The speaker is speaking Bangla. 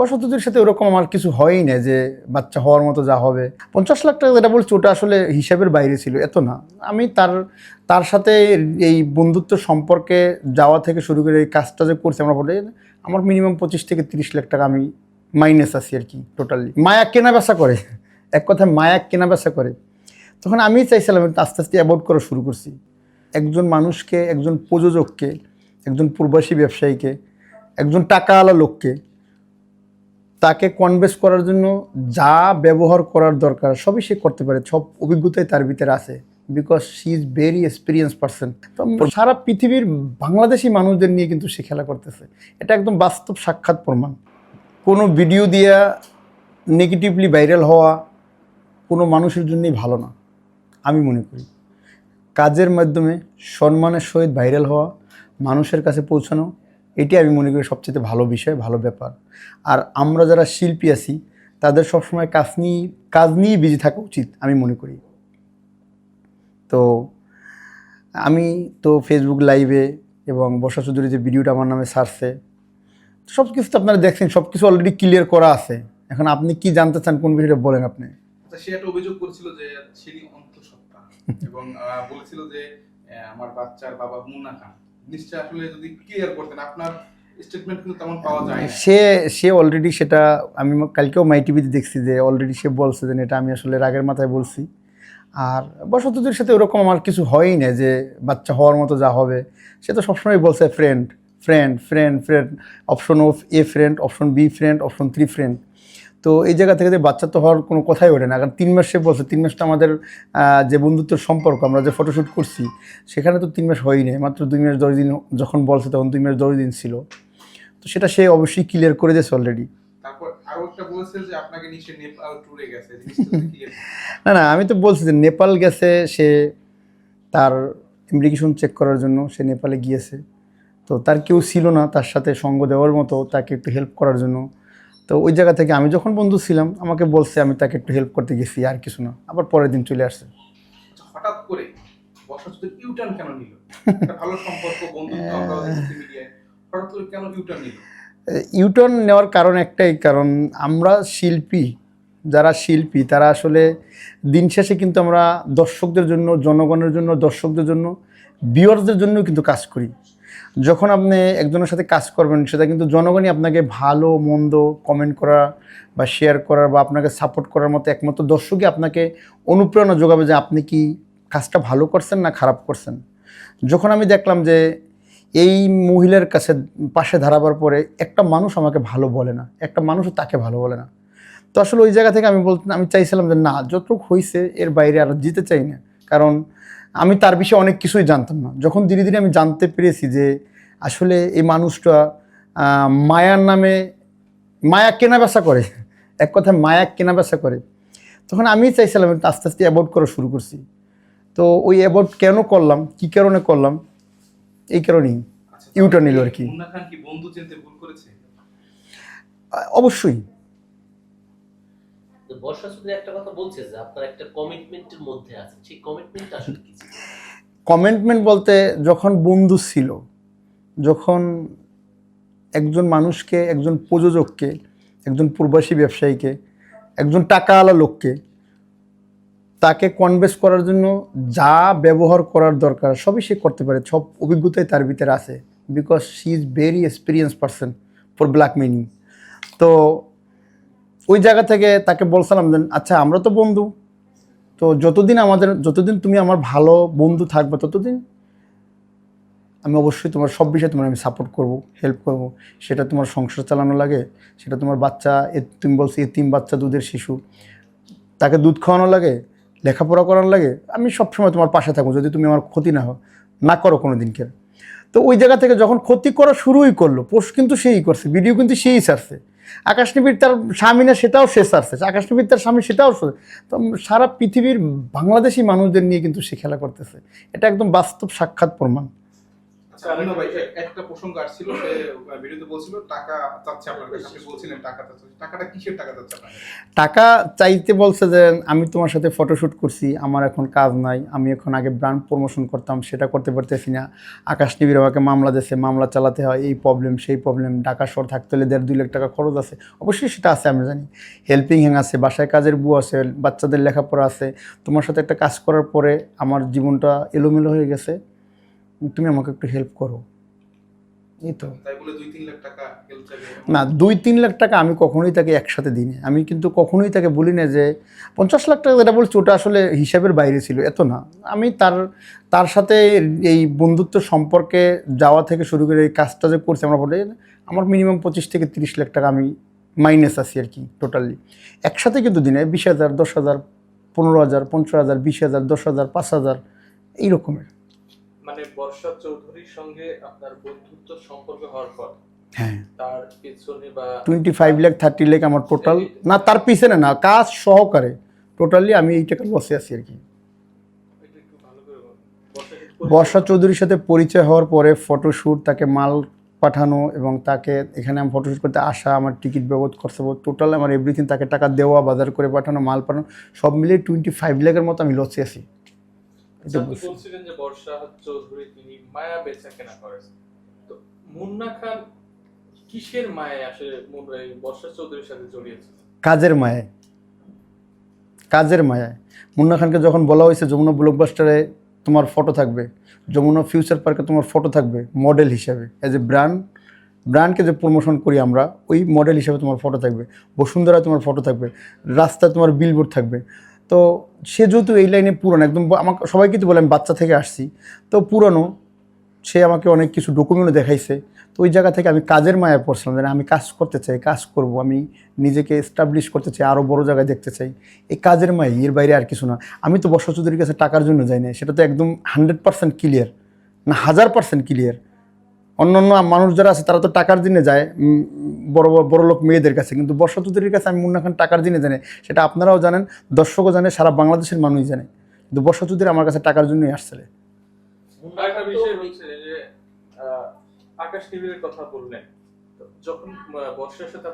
বসতদের সাথে ওরকম আমার কিছু হয়ই না যে বাচ্চা হওয়ার মতো যা হবে। পঞ্চাশ লাখ টাকা যেটা বলছি, ওটা আসলে হিসাবের বাইরে ছিল, এত না। আমি তার তার সাথে এই বন্ধুত্ব সম্পর্কে যাওয়া থেকে শুরু করে এই কাজটা যে করছি আমরা বলে, আমার মিনিমাম পঁচিশ থেকে তিরিশ লাখ টাকা আমি মাইনাস আছি আর কি টোটালি মায়া কেনা বেচা করে, এক কথায় মায়া কেনা বেচা করে। তখন আমি চাইছিলাম আস্তে আস্তে অ্যাভয়েড করা শুরু করছি। একজন মানুষকে, একজন প্রযোজককে, একজন প্রবাসী ব্যবসায়ীকে, একজন টাকাওয়ালা লোককে তাকে কনভেন্স করার জন্য যা ব্যবহার করার দরকার, সবই সে করতে পারে। সব অভিজ্ঞতাই তার ভিতরে আছে। Because she is very experience person সারা পৃথিবীর বাংলাদেশি মানুষদের নিয়ে কিন্তু সে খেলা করতেছে। এটা একদম বাস্তব সাক্ষাৎ প্রমাণ। কোনো ভিডিও দিয়া নেগেটিভলি ভাইরাল হওয়া কোনো মানুষের জন্যই ভালো না, আমি মনে করি। কাজের মাধ্যমে সম্মানের সহিত ভাইরাল হওয়া, মানুষের কাছে পৌঁছানো এটি আমি মনে করি সবচেয়ে ভালো বিষয় ভালো ব্যাপার। আর আমরা যারা শিল্পী আছি তাদের সবসময় কাজ নিয়ে কাজ নিয়েই বিজি থাকা উচিত আমি মনে করি। তো আমি তো ফেসবুক লাইভে এবং বর্ষা চৌধুরী যে ভিডিওটা আমার নামে সারছে সব কিছু তো আপনারা দেখছেন সব কিছু অলরেডি ক্লিয়ার করা আছে। এখন আপনি কি জানতে চান কোন বিষয়টা বলেন আপনি? আচ্ছা সে একটা অভিযোগ করেছিল যে এবং বলেছিল যে আমার বাচ্চার বাবা মুন্না খান। নিশ্চয় আসলে যদি ক্লিয়ার করতেন, আপনার সে সে অলরেডি সেটা আমি কালকেও মাই টিভিতে দেখছি যে অলরেডি সে বলছে যে এটা আমি আসলে রাগের মাথায় বলছি। আর বসতদের সাথে ওরকম আমার কিছু হয়ই না যে বাচ্চা হওয়ার মতো যা হবে। সে তো সবসময় বলছে friend friend friend friend option of A friend option B friend option three friend তো এই জায়গা থেকে যে বাচ্চা তো হওয়ার কোনো কথাই ওঠে না। কারণ তিন মাস সে বলছে তিন মাসটা আমাদের যে বন্ধুত্বের সম্পর্ক আমরা যে ফটোশ্যুট করছি সেখানে তো তিন মাস হয়ই নাই। মাত্র দুই মাস দশ দিন যখন বলছে তখন দুই মাস দশ দিন ছিল। তো সেটা সে অবশ্যই ক্লিয়ার করে দিয়েছে অলরেডি না না আমি তো বলছি যে নেপাল গেছে সে তার ইমিগ্রেশন চেক করার জন্য সে নেপালে গিয়েছে। তো তার কেউ ছিল না তার সাথে সঙ্গ দেওয়ার মতো তাকে একটু হেল্প করার জন্য। তো ওই জায়গা থেকে আমি যখন বন্ধু ছিলাম আমাকে বলছে আমি তাকে একটু হেল্প করতে গেছি আর কিছু না। আবার পরের দিন চলে আসছে। আচ্ছা, হঠাৎ করে ইউটার্ন কেন নিল? ভালো সম্পর্ক বন্ধুত্ব আমরা হঠাৎ করে কেন ইউটার্ন নিল? ইউটার্ন নেওয়ার কারণ একটাই কারণ আমরা শিল্পী যারা শিল্পী তারা আসলে দিন শেষে কিন্তু আমরা দর্শকদের জন্য জনগণের জন্য দর্শকদের জন্য ভিউয়ার্সদের জন্য কিন্তু কাজ করি। যখন আপনি একজনের সাথে কাজ করবেন, সেটা কিন্তু জনগণই আপনাকে ভালো, মন্দ কমেন্ট করা বা শেয়ার করার বা আপনাকে সাপোর্ট করার মতো একমাত্র দর্শকই আপনাকে অনুপ্রেরণা যোগাবে যে আপনি কি কাজটা ভালো করছেন না খারাপ করছেন। যখন আমি দেখলাম যে এই মহিলার কাছে পাশে দাঁড়াবার পরে একটা মানুষ আমাকে ভালো বলে না, একটা মানুষও তাকে ভালো বলে না। তো আসলে ওই জায়গা থেকে আমি বলতে, আমি চাইছিলাম যে না, যতটুকু হয়েছে এর বাইরে আর জিতে চাই না। কারণ আমি তার বিষয়ে অনেক কিছুই জানতাম না। যখন ধীরে ধীরে আমি জানতে পেরেছি যে আসলে এই মানুষটা মায়ার নামে মায়া কেনা বেচা করে এক কথায় মায়া কেনা বেচা করে। তখন আমি চাইছিলাম আস্তে আস্তে অ্যাভয়েড করা শুরু করছি। তো ওই অ্যাভয়েড কেন করলাম কী কারণে করলাম এই কারণেই আচ্ছা ইউটার্ন নিল আর কি। অবশ্যই। কমিটমেন্ট বলতে যখন বন্ধু ছিল, যখন একজন মানুষকে, একজন প্রযোজককে, একজন প্রবাসী ব্যবসায়ীকে, একজন টাকাওয়ালা লোককে তাকে কনভেন্স করার জন্য যা ব্যবহার করার দরকার, সবই সে করতে পারে। সব অভিজ্ঞতাই তার ভিতরে আছে। Because she is very experience person for black meaning তো ওই জায়গা থেকে তাকে বলছিলাম যে আচ্ছা আমরা তো বন্ধু। তো যতদিন আমাদের, যতদিন তুমি আমার ভালো বন্ধু থাকবে, ততদিন আমি অবশ্যই তোমার সব বিষয়ে তোমার আমি সাপোর্ট করব হেল্প করব। সেটা তোমার সংসার চালানো লাগে, সেটা তোমার বাচ্চা তুমি বলছো এতিম বাচ্চা দুধের শিশু। তাকে দুধ খাওয়ানো লাগে, লেখাপড়া করানো লাগে, আমি সবসময় তোমার পাশে থাকব, যদি তুমি আমার ক্ষতি না হও, না করো কোনো দিনকে তো ওই জায়গা থেকে যখন ক্ষতি করা শুরুই করল, পোস্ট কিন্তু সেই করছে ভিডিও কিন্তু সেই ছাড়ছে। আকাশনবীর তার স্বামী না, সেটাও শেষ আসছে আকাশনবীর তার স্বামী, সেটাও তো সারা পৃথিবীর বাংলাদেশি মানুষদের নিয়ে কিন্তু সে খেলা করতেছে। এটা একদম বাস্তব সাক্ষাৎ প্রমাণ আচ্ছা মুন্না ভাই এ- একটা প্রসঙ্গ আসছিল, সে ভিডিওতে বলছিল, টাকা চাচ্ছে আপনার কাছে। আপনি বলছিলেন, টাকা চাচ্ছে। টাকাটা কিসের টাকা চাচ্ছে টাকা চাইতে বলছে যে, আমি তোমার সাথে ফটোশ্যুট করছি, আমার এখন কাজ নাই, আমি এখন আগে ব্র্যান্ড প্রমোশন করতাম, সেটা করতে পারতেছি না। আকাশ টিভির আমাকে মামলা দিয়েছে, মামলা চালাতে হয়, এই প্রবলেম সেই প্রবলেম ঢাকা শহর থাকতে হলে দেড় দুই লাখ টাকা খরচ আছে। অবশ্যই সেটা আছে আমি জানি। হেল্পিং হ্যাং আছে, বাসায় কাজের বউ আছে, বাচ্চাদের লেখাপড়া আছে। তোমার সাথে একটা কাজ করার পরে আমার জীবনটা এলোমেলো হয়ে গেছে। তুমি আমাকে একটু হেল্প করো। এই তো না দুই তিন লাখ টাকা আমি কখনোই তাকে একসাথে দিই না আমি কিন্তু কখনোই তাকে বলি না যে পঞ্চাশ লাখ টাকা যেটা বলছি ওটা আসলে হিসাবের বাইরে ছিল এত না। আমি তার তার সাথে এই বন্ধুত্ব সম্পর্কে যাওয়া থেকে শুরু করে এই কাজটা যে করছি আমরা বলে আমার মিনিমাম পঁচিশ থেকে তিরিশ লাখ টাকা আমি মাইনাস আছি আর কি টোটালি একসাথে কিন্তু দিনে বিশ হাজার দশ হাজার পনেরো হাজার পঞ্চাশ হাজার বিশ হাজার দশ হাজার পাঁচ হাজার এই রকমের মানে বর্ষা চৌধুরীর সঙ্গে আপনার বন্ধুত্ব সম্পর্ক হওয়ার পর হ্যাঁ। তার পেছনে বা twenty five lakh thirty lakh আমার টোটাল না তার পিছনে না কাজ সহকারে। টোটালি আমি এই টাকা লসে আছি আর কি। বর্ষা চৌধুরীর সাথে পরিচয় হওয়ার পরে ফটোশ্যুট তাকে মাল পাঠানো এবং তাকে এখানে আমি ফটোশ্যুট করতে আসা আমার টিকিট বাবদ খরচা টোটাল আমার এভরিথিং তাকে টাকা দেওয়া বাজার করে পাঠানো মাল পাঠানো সব মিলিয়ে টোয়েন্টি ফাইভ লাখের মতো আমি লসে আছি। আপনি বলছিলেন যে বর্ষা চৌধুরী তিনি মায়া বেচা কেনা করেন। তো মুন্না খান কিসের মায়ে আসলে বর্ষা চৌধুরীর সাথে জড়িয়েছে? কাজের মায়ায়। কাজের মায়ায়। মুন্না খানকে যখন বলা হয়েছে যমুনা ব্লকবাস্টারে তোমার ফটো থাকবে যমুনা ফিউচার পার্কে তোমার ফটো থাকবে মডেল হিসাবে অ্যাজ এ ব্র্যান্ড ব্র্যান্ডকে যে প্রমোশন করি আমরা ওই মডেল হিসাবে তোমার ফটো থাকবে বসুন্ধরা তোমার ফটো থাকবে রাস্তায় তোমার বিলবোর্ড থাকবে। তো সে যেহেতু এই লাইনে পুরনো একদম আমাকে সবাই কিন্তু বলে আমি বাচ্চা থেকে আসছি তো পুরনো সে আমাকে অনেক কিছু ডকুমেন্টও দেখাইছে। তো ওই জায়গা থেকে আমি কাজের মায়া পড়ছিলাম যে না, আমি কাজ করতে চাই কাজ করব আমি নিজেকে এস্টাবলিশ করতে চাই আরও বড় জায়গায় দেখতে চাই। এই কাজের মায় এর বাইরে আর কিছু না। আমি তো বর্ষা চৌধুরীর কাছে টাকার জন্য যাই না সেটা তো একদম হান্ড্রেড পার্সেন্ট ক্লিয়ার না হাজার পার্সেন্ট ক্লিয়ার অন্য অন্য মানুষ যারা আছে তারা তো টাকার দিনে যায় বড়ো বড় লোক মেয়েদের কাছে। কিন্তু বর্ষা চৌধুরীর কাছে আমি মুন্না খান টাকার দিনে জানে। সেটা আপনারাও জানেন দর্শকও জানে সারা বাংলাদেশের মানুষই জানে। কিন্তু বর্ষা চৌধুরী আমার কাছে টাকার জন্যই আসছে মুন্না আরেকটা খান তো বিষয় হচ্ছে যে আকাশ টিভির কথা বললেন। যখন বর্ষার সাথে